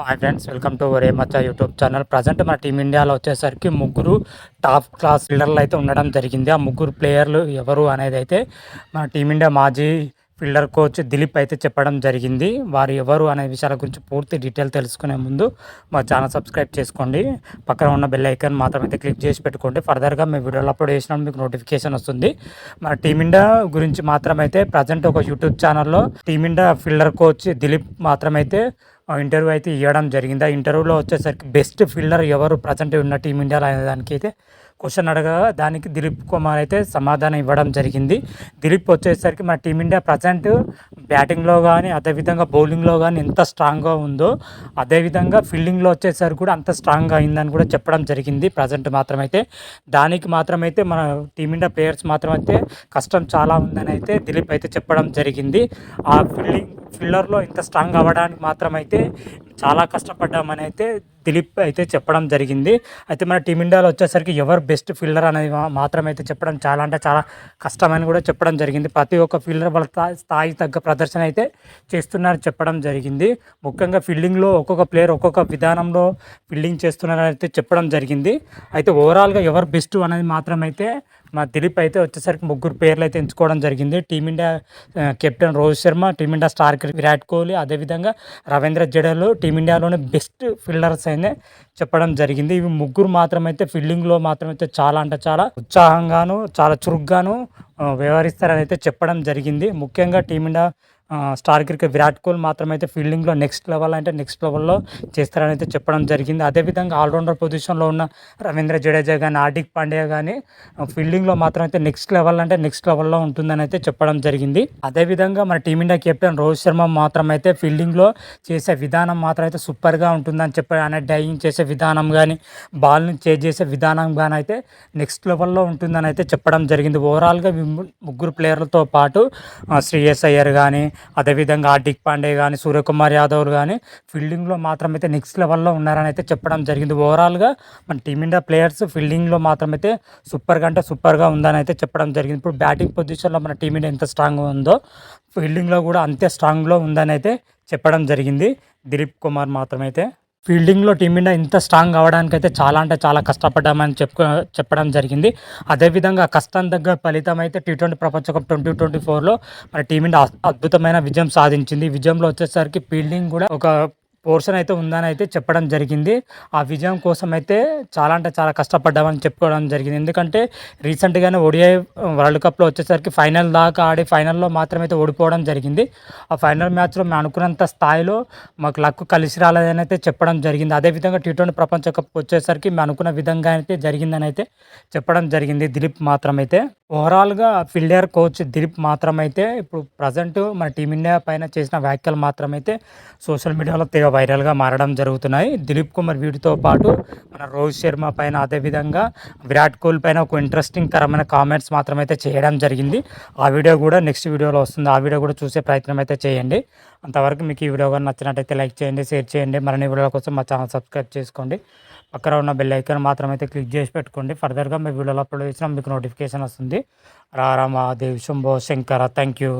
Hi friends welcome to వరే మచ్చ YouTube channel present మన టీమిండియాలో వచ్చేసరికి ముగ్గురు టాప్ క్లాస్ ఫీల్డర్లు అయితే ఉండడం జరిగింది. ఆ ముగ్గురు ప్లేయర్లు ఎవరు అనేది అయితే మన టీమిండియా మాజీ ఫీల్డర్ కోచ్ దిలీప్ అయితే చెప్పడం జరిగింది. వారు ఎవరు అనే విషయాల గురించి పూర్తి డీటెయిల్ తెలుసుకునే ముందు మా ఛానల్ సబ్స్క్రైబ్ చేసుకోండి. పక్కన ఉన్న బెల్ ఐకాన్ మాత్రం అయితే క్లిక్ చేసి పెట్టుకోండి. ఫర్దర్గా మేము వీడియోలు అప్లోడ్ చేసినప్పుడు మీకు నోటిఫికేషన్ వస్తుంది. మన టీమిండియా గురించి మాత్రమైతే ప్రజెంట్ ఒక యూట్యూబ్ ఛానల్లో team India fielder coach Dilip మాత్రమైతే interview అయితే ఇవ్వడం జరిగింది. ఆ ఇంటర్వ్యూలో వచ్చేసరికి బెస్ట్ ఫీల్డర్ ఎవరు ప్రజెంట్ ఉన్న టీమిండియాలో అనే దానికైతే క్వశ్చన్ అడగగా దానికి దిలీప్ కుమార్ అయితే సమాధానం ఇవ్వడం జరిగింది. దిలీప్ వచ్చేసరికి మన టీమిండియా ప్రజెంట్ బ్యాటింగ్లో కానీ అదేవిధంగా బౌలింగ్లో కానీ ఎంత స్ట్రాంగ్గా ఉందో అదేవిధంగా ఫీల్డింగ్లో వచ్చేసరికి కూడా అంత స్ట్రాంగ్ అయిందని కూడా చెప్పడం జరిగింది ప్రజెంట్ మాత్రమైతే. దానికి మాత్రమైతే మన టీమిండియా ప్లేయర్స్ మాత్రమైతే కష్టం చాలా ఉందని అయితే దిలీప్ అయితే చెప్పడం జరిగింది. ఆ ఫీల్డింగ్ ఫిల్లర్లో ఇంత స్ట్రాంగ్ అవ్వడానికి మాత్రం అయితే చాలా కష్టపడ్డామని అయితే దిలీప్ అయితే చెప్పడం జరిగింది. అయితే మన టీమిండియాలో వచ్చేసరికి ఎవరు బెస్ట్ ఫీల్డర్ అనేది మాత్రం అయితే చెప్పడం చాలా అంటే చాలా కష్టమని కూడా చెప్పడం జరిగింది. ప్రతి ఒక్క ఫీల్డర్ వాళ్ళ స్థాయి తగ్గ ప్రదర్శన అయితే చేస్తున్నారని చెప్పడం జరిగింది. ముఖ్యంగా ఫీల్డింగ్లో ఒక్కొక్క ప్లేయర్ ఒక్కొక్క విధానంలో ఫీల్డింగ్ చేస్తున్నారని అయితే చెప్పడం జరిగింది. అయితే ఓవరాల్గా ఎవరు బెస్ట్ అనేది మాత్రం అయితే మా దిలీప్ అయితే వచ్చేసరికి ముగ్గురు పేర్లు అయితే ఎంచుకోవడం జరిగింది. Team India captain Rohit Sharma team India star Virat Kohli అదేవిధంగా రవీంద్ర జడేలు టీమిండియాలోని బెస్ట్ ఫీల్డర్స్ అయితే చెప్పడం జరిగింది. ఇవి ముగ్గురు మాత్రమైతే ఫీల్డింగ్లో మాత్రమైతే చాలా అంటే చాలా ఉత్సాహంగాను చాలా చురుగ్గాను వ్యవహరిస్తారని అయితే చెప్పడం జరిగింది. ముఖ్యంగా team India star cricket Virat Kohli మాత్రమైతే ఫీల్డింగ్లో నెక్స్ట్ లెవెల్ అంటే నెక్స్ట్ లెవెల్లో చేస్తారని అయితే చెప్పడం జరిగింది. అదేవిధంగా ఆల్రౌండర్ పొజిషన్లో ఉన్న రవీంద్ర జడేజా కానీ హార్దిక్ పాండ్యా కానీ ఫీల్డింగ్లో మాత్రం అయితే నెక్స్ట్ లెవెల్ అంటే నెక్స్ట్ లెవెల్లో ఉంటుందని అయితే చెప్పడం జరిగింది. అదేవిధంగా మన టీమిండియా కెప్టెన్ రోహిత్ శర్మ మాత్రం అయితే ఫీల్డింగ్లో చేసే విధానం మాత్రం అయితే సూపర్గా ఉంటుందని చెప్పి ఆయన డైయింగ్ చేసే విధానం కానీ బాల్ని చేజ్ చేసే విధానం కానీ అయితే నెక్స్ట్ లెవెల్లో ఉంటుందని అయితే చెప్పడం జరిగింది. ఓవరాల్గా ముగ్గురు ప్లేయర్లతో పాటు శ్రీఎస్ అయ్యర్ కానీ అదేవిధంగా హార్దిక్ పాండే కానీ సూర్యకుమార్ యాదవ్ కానీ ఫీల్డింగ్లో మాత్రం అయితే నెక్స్ట్ లెవెల్లో ఉన్నారని అయితే చెప్పడం జరిగింది. ఓవరాల్గా మన టీమిండియా ప్లేయర్స్ ఫీల్డింగ్లో మాత్రం అయితే సూపర్గా అంటే సూపర్గా ఉందని అయితే చెప్పడం జరిగింది. ఇప్పుడు బ్యాటింగ్ పొజిషన్లో మన టీమిండియా ఎంత స్ట్రాంగ్ ఉందో ఫీల్డింగ్లో కూడా అంతే స్ట్రాంగ్లో ఉందని అయితే చెప్పడం జరిగింది. దిలీప్ కుమార్ మాత్రమైతే. ఫీల్డింగ్లో టీమిండియా ఇంత స్ట్రాంగ్ అవ్వడానికి అయితే చాలా అంటే చాలా కష్టపడ్డామని చెప్పుకో చెప్పడం జరిగింది. అదేవిధంగా కష్టం దగ్గర ఫలితం అయితే టీ ట్వంటీ ప్రపంచ కప్ ట్వంటీ ట్వంటీ ఫోర్లో మన టీమిండియా అద్భుతమైన విజయం సాధించింది. విజయంలో వచ్చేసరికి ఫీల్డింగ్ కూడా ఒక పోర్షన్ అయితే ఉందని అయితే చెప్పడం జరిగింది. ఆ విజయం కోసం అయితే చాలా అంటే చాలా కష్టపడ్డామని చెప్పుకోవడం జరిగింది. ఎందుకంటే రీసెంట్గానే ఒడిఐ వరల్డ్ కప్లో వచ్చేసరికి ఫైనల్ దాకా ఆడి ఫైనల్లో మాత్రమే అయితే ఓడిపోవడం జరిగింది. ఆ ఫైనల్ మ్యాచ్లో మేము అనుకున్నంత స్థాయిలో మాకు లక్ కలిసి రాలేదని అయితే చెప్పడం జరిగింది. అదేవిధంగా టీ ట్వంటీ ప్రపంచ కప్ వచ్చేసరికి మేము అనుకున్న విధంగా అయితే జరిగిందని అయితే చెప్పడం జరిగింది దిలీప్ మాత్రమైతే. ఓవరాల్గా ఫీల్డర్ కోచ్ దిలీప్ మాత్రమైతే ఇప్పుడు ప్రజెంట్ మన టీమిండియా పైన చేసిన వ్యాఖ్యలు మాత్రమైతే సోషల్ మీడియాలో తెగ వైరల్గా మారడం జరుగుతున్నాయి. దిలీప్ కుమార్ వీటితో పాటు మన రోహిత్ శర్మ పైన అదేవిధంగా విరాట్ కోహ్లీ పైన ఒక ఇంట్రెస్టింగ్ కరమైన కామెంట్స్ మాత్రమైతే చేయడం జరిగింది. ఆ వీడియో కూడా నెక్స్ట్ వీడియోలో వస్తుంది. ఆ వీడియో కూడా చూసే ప్రయత్నం అయితే చేయండి. అంతవరకు మీకు ఈ వీడియో కానీ నచ్చినట్టయితే లైక్ చేయండి షేర్ చేయండి. మరిన్ని వీడియోల కోసం మా ఛానల్ సబ్స్క్రైబ్ చేసుకోండి. పక్కన ఉన్న బెల్ ఐకాన్ మాత్రమైతే క్లిక్ చేసి పెట్టుకోండి. ఫర్దర్గా మీ వీడియోలో అప్లోడ్ చేసినా మీకు నోటిఫికేషన్ వస్తుంది. రారామా దేవ్ శంభో శంకర థ్యాంక్ యూ